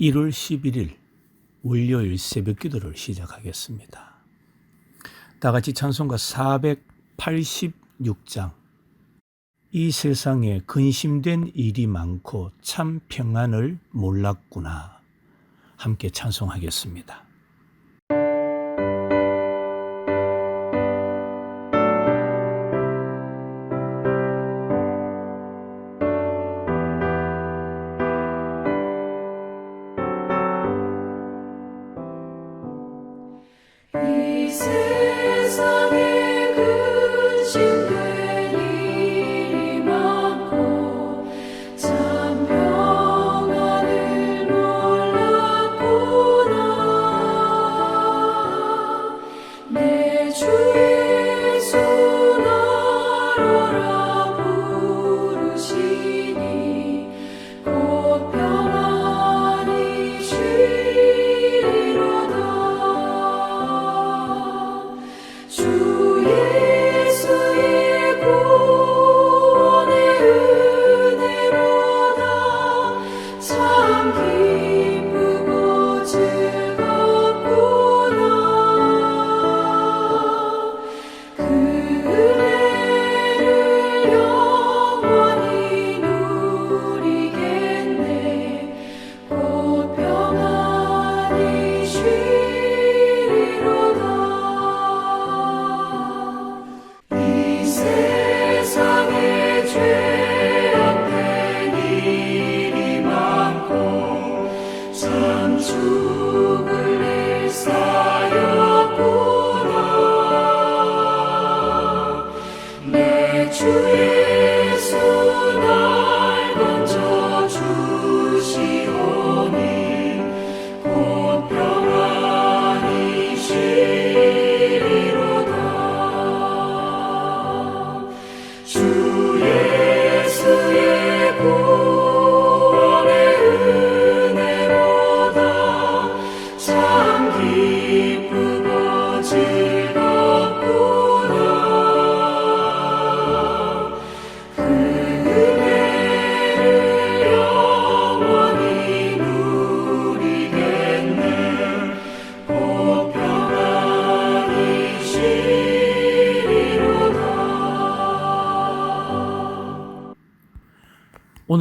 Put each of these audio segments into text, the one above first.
1월 11일 월요일 새벽 기도를 시작하겠습니다. 다 같이 찬송가 486장 이 세상에 근심된 일이 많고 참 평안을 몰랐구나 함께 찬송하겠습니다.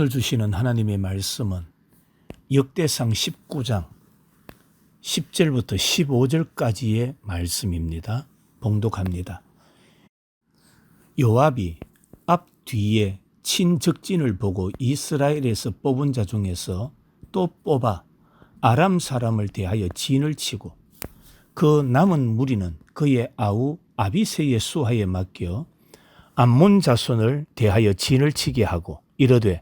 오늘 주시는 하나님의 말씀은 역대상 19장 10절부터 15절까지의 말씀입니다. 봉독합니다. 요압이 앞 뒤에 친적진을 보고 이스라엘에서 뽑은 자 중에서 또 뽑아 아람 사람을 대하여 진을 치고 그 남은 무리는 그의 아우 아비세의 수하에 맡겨 암몬 자손을 대하여 진을 치게 하고 이르되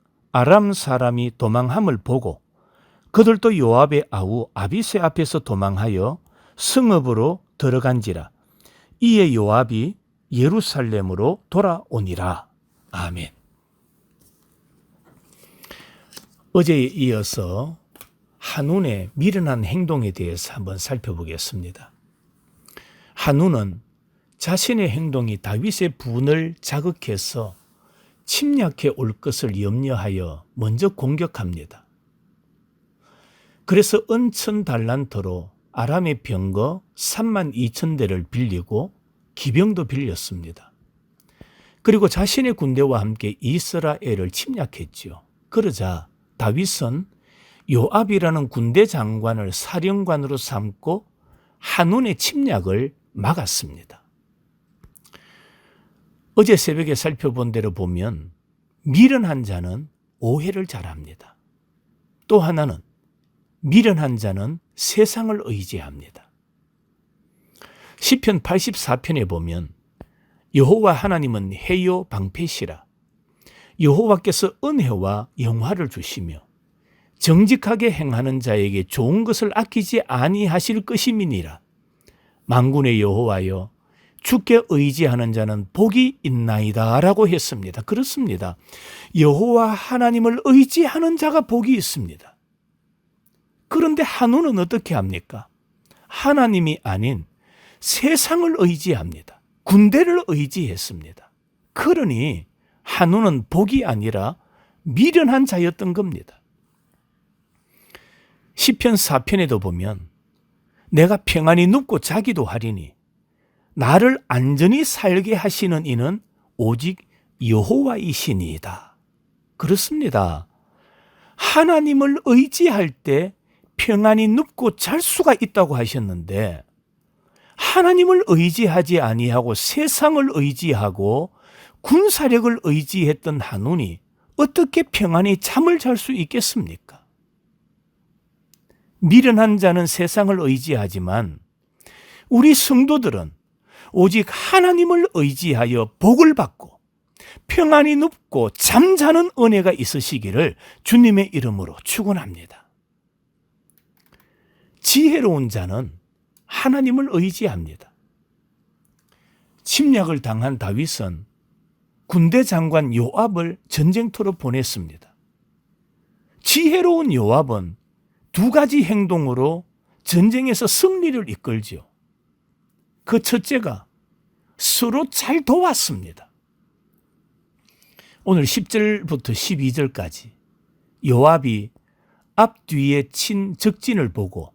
아람 사람이 도망함을 보고 그들도 요압의 아우 아비세 앞에서 도망하여 성읍으로 들어간지라 이에 요압이 예루살렘으로 돌아오니라 아멘. 어제에 이어서 한운의 미련한 행동에 대해서 한번 살펴보겠습니다. 한운은 자신의 행동이 다윗의 분을 자극해서 침략해 올 것을 염려하여 먼저 공격합니다. 그래서 은천 달란트로 아람의 병거 3만 2천 대를 빌리고 기병도 빌렸습니다. 그리고 자신의 군대와 함께 이스라엘을 침략했지요. 그러자 다윗은 요압이라는 군대 장관을 사령관으로 삼고 한운의 침략을 막았습니다. 어제 새벽에 살펴본 대로 보면 미련한 자는 오해를 잘합니다. 또 하나는 미련한 자는 세상을 의지합니다. 시편 84편에 보면 여호와 하나님은 해요 방패시라 여호와께서 은혜와 영화를 주시며 정직하게 행하는 자에게 좋은 것을 아끼지 아니하실 것임이니라. 만군의 여호와여 주께 의지하는 자는 복이 있나이다라고 했습니다. 그렇습니다. 여호와 하나님을 의지하는 자가 복이 있습니다. 그런데 한우는 어떻게 합니까? 하나님이 아닌 세상을 의지합니다. 군대를 의지했습니다. 그러니 한우는 복이 아니라 미련한 자였던 겁니다. 시편 4편에도 보면 내가 평안히 눕고 자기도 하리니 나를 안전히 살게 하시는 이는 오직 여호와이시니이다. 그렇습니다. 하나님을 의지할 때 평안히 눕고 잘 수가 있다고 하셨는데 하나님을 의지하지 아니하고 세상을 의지하고 군사력을 의지했던 한운이 어떻게 평안히 잠을 잘 수 있겠습니까? 미련한 자는 세상을 의지하지만 우리 성도들은 오직 하나님을 의지하여 복을 받고 평안히 눕고 잠자는 은혜가 있으시기를 주님의 이름으로 축원합니다. 지혜로운 자는 하나님을 의지합니다. 침략을 당한 다윗은 군대 장관 요압을 전쟁터로 보냈습니다. 지혜로운 요압은 두 가지 행동으로 전쟁에서 승리를 이끌지요. 그 첫째가 서로 잘 도왔습니다. 오늘 10절부터 12절까지 요압이 앞뒤에 친 적진을 보고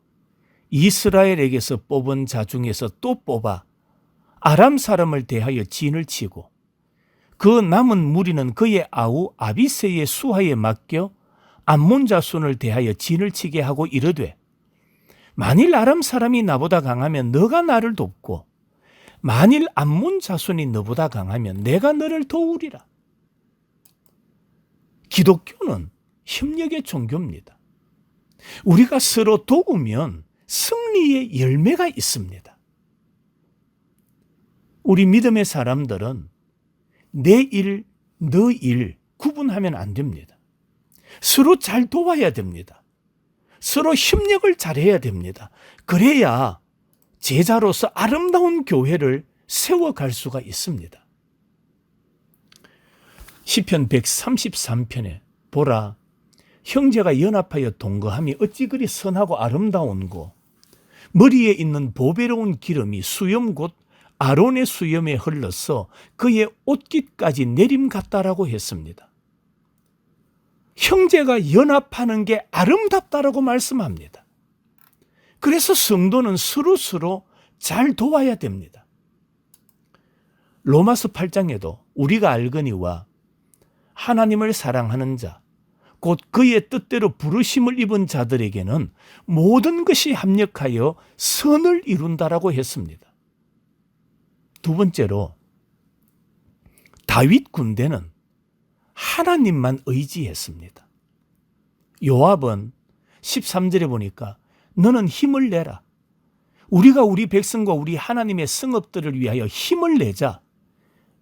이스라엘에게서 뽑은 자 중에서 또 뽑아 아람 사람을 대하여 진을 치고 그 남은 무리는 그의 아우 아비세의 수하에 맡겨 암몬 자손을 대하여 진을 치게 하고 이르되 만일 아람 사람이 나보다 강하면 너가 나를 돕고 만일 암몬 자손이 너보다 강하면 내가 너를 도우리라. 기독교는 협력의 종교입니다. 우리가 서로 도우면 승리의 열매가 있습니다. 우리 믿음의 사람들은 내 일, 너 일 구분하면 안 됩니다. 서로 잘 도와야 됩니다. 서로 협력을 잘해야 됩니다. 그래야 제자로서 아름다운 교회를 세워갈 수가 있습니다. 시편 133편에 보라 형제가 연합하여 동거함이 어찌 그리 선하고 아름다운고 머리에 있는 보배로운 기름이 수염 곧 아론의 수염에 흘러서 그의 옷깃까지 내림 같다라고 했습니다. 형제가 연합하는 게 아름답다라고 말씀합니다. 그래서 성도는 서로서로 잘 도와야 됩니다. 로마서 8장에도 우리가 알거니와 하나님을 사랑하는 자, 곧 그의 뜻대로 부르심을 입은 자들에게는 모든 것이 합력하여 선을 이룬다라고 했습니다. 두 번째로 다윗 군대는 하나님만 의지했습니다. 요압은 13절에 보니까 너는 힘을 내라. 우리가 우리 백성과 우리 하나님의 성읍들을 위하여 힘을 내자.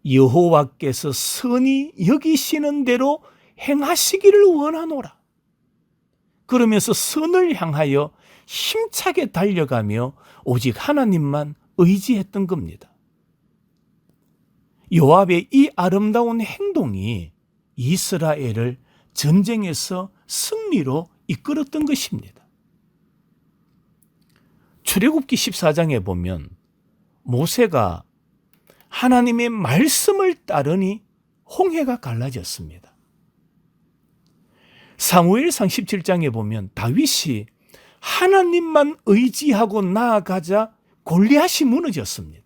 여호와께서 선이 여기시는 대로 행하시기를 원하노라. 그러면서 선을 향하여 힘차게 달려가며 오직 하나님만 의지했던 겁니다. 요압의 이 아름다운 행동이 이스라엘을 전쟁에서 승리로 이끌었던 것입니다. 출애굽기 14장에 보면 모세가 하나님의 말씀을 따르니 홍해가 갈라졌습니다. 사무엘상 17장에 보면 다윗이 하나님만 의지하고 나아가자 골리앗이 무너졌습니다.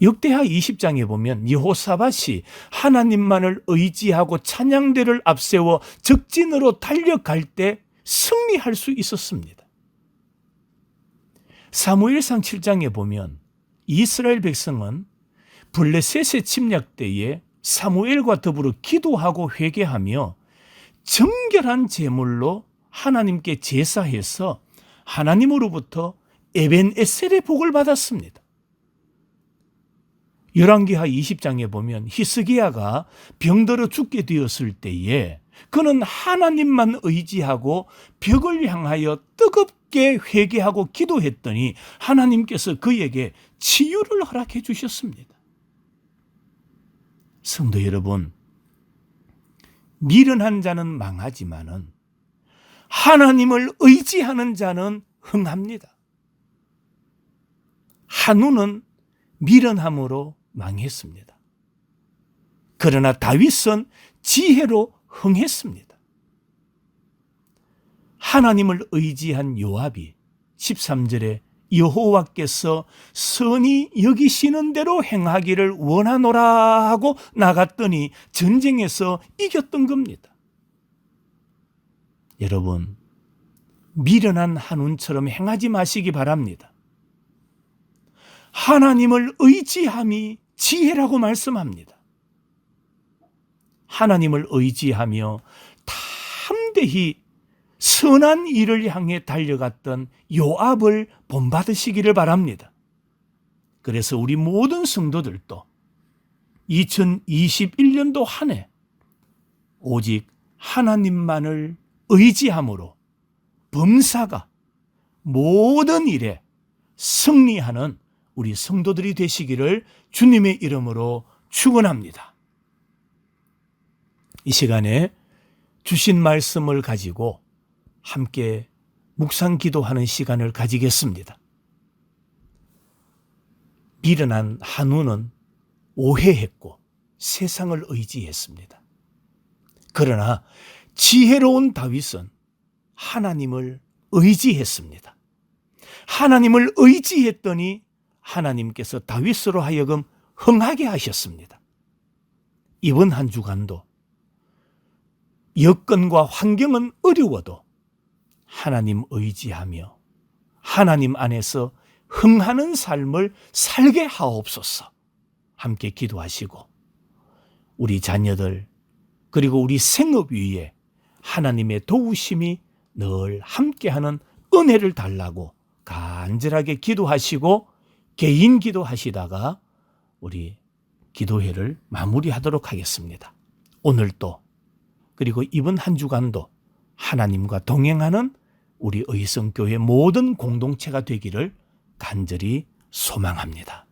역대하 20장에 보면 여호사밧이 하나님만을 의지하고 찬양대를 앞세워 적진으로 달려갈 때 승리할 수 있었습니다. 사무엘상 7장에 보면 이스라엘 백성은 블레셋의 침략 때에 사무엘과 더불어 기도하고 회개하며 정결한 제물로 하나님께 제사해서 하나님으로부터 에벤에셀의 복을 받았습니다. 열왕기하 20장에 보면 히스기야가 병들어 죽게 되었을 때에 그는 하나님만 의지하고 벽을 향하여 뜨겁게 회개하고 기도했더니 하나님께서 그에게 치유를 허락해 주셨습니다. 성도 여러분, 미련한 자는 망하지만은 하나님을 의지하는 자는 흥합니다. 한우는 미련함으로 망했습니다. 그러나 다윗은 지혜로 흥했습니다. 하나님을 의지한 요압이 13절에 여호와께서 선이 여기시는 대로 행하기를 원하노라 하고 나갔더니 전쟁에서 이겼던 겁니다. 여러분, 미련한 한운처럼 행하지 마시기 바랍니다. 하나님을 의지함이 지혜라고 말씀합니다. 하나님을 의지하며 탐대히 선한 일을 향해 달려갔던 요압을 본받으시기를 바랍니다. 그래서 우리 모든 성도들도 2021년도 한 해 오직 하나님만을 의지함으로 범사가 모든 일에 승리하는 우리 성도들이 되시기를 주님의 이름으로 축원합니다. 이 시간에 주신 말씀을 가지고 함께 묵상 기도하는 시간을 가지겠습니다. 미련한 한우는 오해했고 세상을 의지했습니다. 그러나 지혜로운 다윗은 하나님을 의지했습니다. 하나님을 의지했더니 하나님께서 다윗으로 하여금 흥하게 하셨습니다. 이번 한 주간도 여건과 환경은 어려워도 하나님 의지하며 하나님 안에서 흥하는 삶을 살게 하옵소서. 함께 기도하시고 우리 자녀들 그리고 우리 생업 위에 하나님의 도우심이 늘 함께하는 은혜를 달라고 간절하게 기도하시고 개인 기도하시다가 우리 기도회를 마무리하도록 하겠습니다. 오늘도 그리고 이번 한 주간도 하나님과 동행하는 우리 의성교회 모든 공동체가 되기를 간절히 소망합니다.